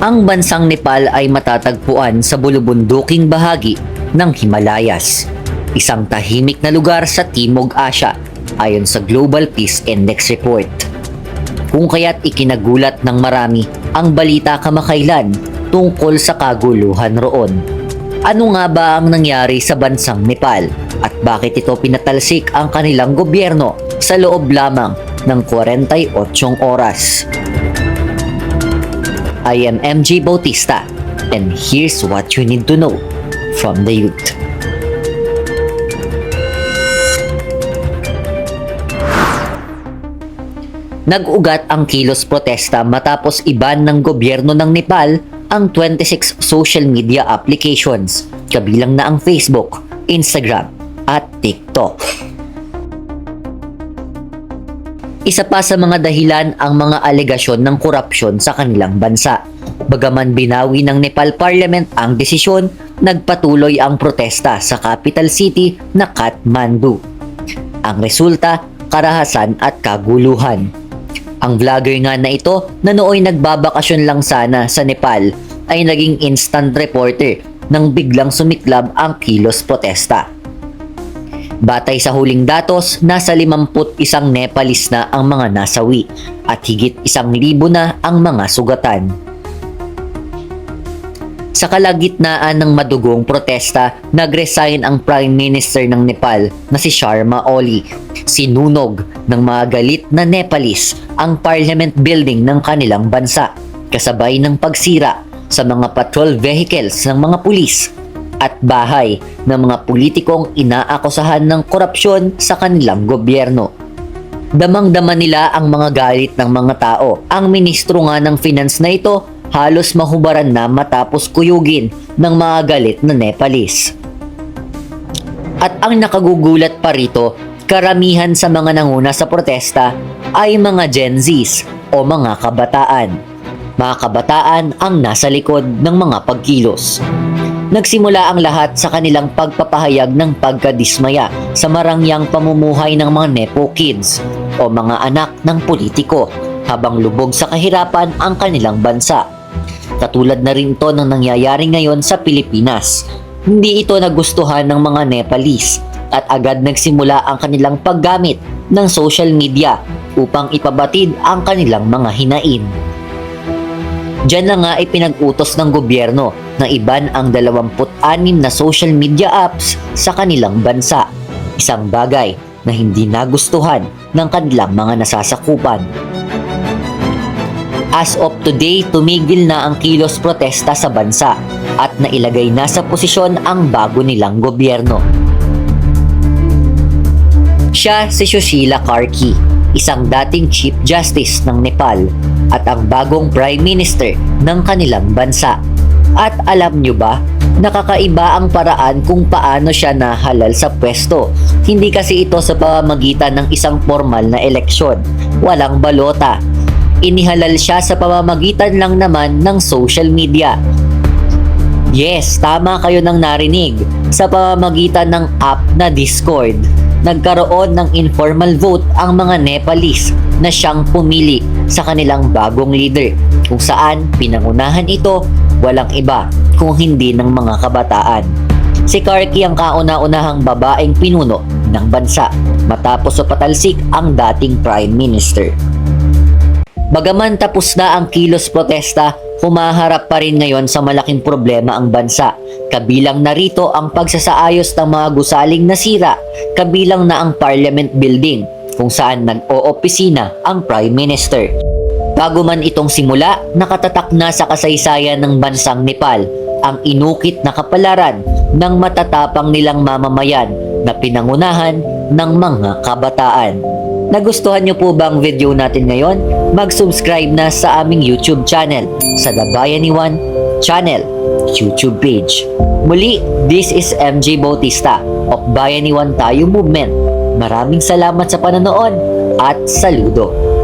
Ang bansang Nepal ay matatagpuan sa bulubunduking bahagi ng Himalayas, isang tahimik na lugar sa Timog Asya ayon sa Global Peace Index Report. Kung kaya't ikinagulat ng marami ang balita kamakailan tungkol sa kaguluhan roon. Ano nga ba ang nangyari sa bansang Nepal at bakit ito pinatalsik ang kanilang gobyerno sa loob lamang ng 48 oras? I am MJ Bautista and here's what you need to know from the youth. Nag-ugat ang kilos protesta matapos iban ng gobyerno ng Nepal ang 26 social media applications, kabilang na ang Facebook, Instagram, at TikTok. Isa pa sa mga dahilan ang mga alegasyon ng korupsyon sa kanilang bansa. Bagaman binawi ng Nepal Parliament ang desisyon, nagpatuloy ang protesta sa capital city na Kathmandu. Ang resulta, karahasan at kaguluhan. Ang vlogger nga na ito na nooy nagbabakasyon lang sana sa Nepal ay naging instant reporter nang biglang sumiklab ang kilos protesta. Batay sa huling datos, nasa 51 Nepalese na ang mga nasawi at higit isang libo na ang mga sugatan. Sa kalagitnaan ng madugong protesta, nag-resign ang Prime Minister ng Nepal na si Sharma Oli. Sinunog ng mga galit na Nepalese ang Parliament Building ng kanilang bansa, kasabay ng pagsira sa mga patrol vehicles ng mga pulis at bahay ng mga politikong inaakusahan ng korupsyon sa kanilang gobyerno. Damang-dama nila ang mga galit ng mga tao. Ang ministro nga ng finance na ito halos mahubaran na matapos kuyugin ng mga galit na Nepalese. At ang nakagugulat pa rito, karamihan sa mga nanguna sa protesta ay mga Gen Zs o mga kabataan. Mga kabataan ang nasa likod ng mga pagkilos. Nagsimula ang lahat sa kanilang pagpapahayag ng pagkadismaya sa marangyang pamumuhay ng mga Nepo kids o mga anak ng politiko habang lubog sa kahirapan ang kanilang bansa. Katulad na rin to ng nangyayari ngayon sa Pilipinas. Hindi ito nagustuhan ng mga Nepalese at agad nagsimula ang kanilang paggamit ng social media upang ipabatid ang kanilang mga hinain. Diyan na nga ipinag-utos ng gobyerno na iban ang 26 na social media apps sa kanilang bansa. Isang bagay na hindi nagustuhan ng kanilang mga nasasakupan. As of today, tumigil na ang kilos protesta sa bansa at nailagay na sa posisyon ang bago nilang gobyerno. Siya si Sushila Karki, isang dating Chief Justice ng Nepal at ang bagong Prime Minister ng kanilang bansa. At alam nyo ba, nakakaiba ang paraan kung paano siya nahalal sa pwesto. Hindi kasi ito sa pamamagitan ng isang formal na eleksyon. Walang balota. Inihalal siya sa pamamagitan lang naman ng social media. Yes, tama kayo ng narinig. Sa pamamagitan ng app na Discord, nagkaroon ng informal vote ang mga Nepalese na siyang pumili sa kanilang bagong leader kung saan pinangunahan ito walang iba kung hindi ng mga kabataan. Si Karki ang kauna-unahang babaeng pinuno ng bansa matapos sa patalsik ang dating Prime Minister. Bagaman tapos na ang kilos protesta, humaharap pa rin ngayon sa malaking problema ang bansa. Kabilang narito ang pagsasaayos ng mga gusaling nasira, kabilang na ang Parliament Building, kung saan nag-oopisina ang Prime Minister. Bago man itong simula, nakatatak na sa kasaysayan ng bansang Nepal ang inukit na kapalaran ng matatapang nilang mamamayan na pinangunahan ng mga kabataan. Nagustuhan niyo po ba ang video natin ngayon? Mag-subscribe na sa aming YouTube channel sa The Bayani One channel YouTube page. Muli, this is MJ Bautista of Bayani One Tayo Movement. Maraming salamat sa panonood at saludo.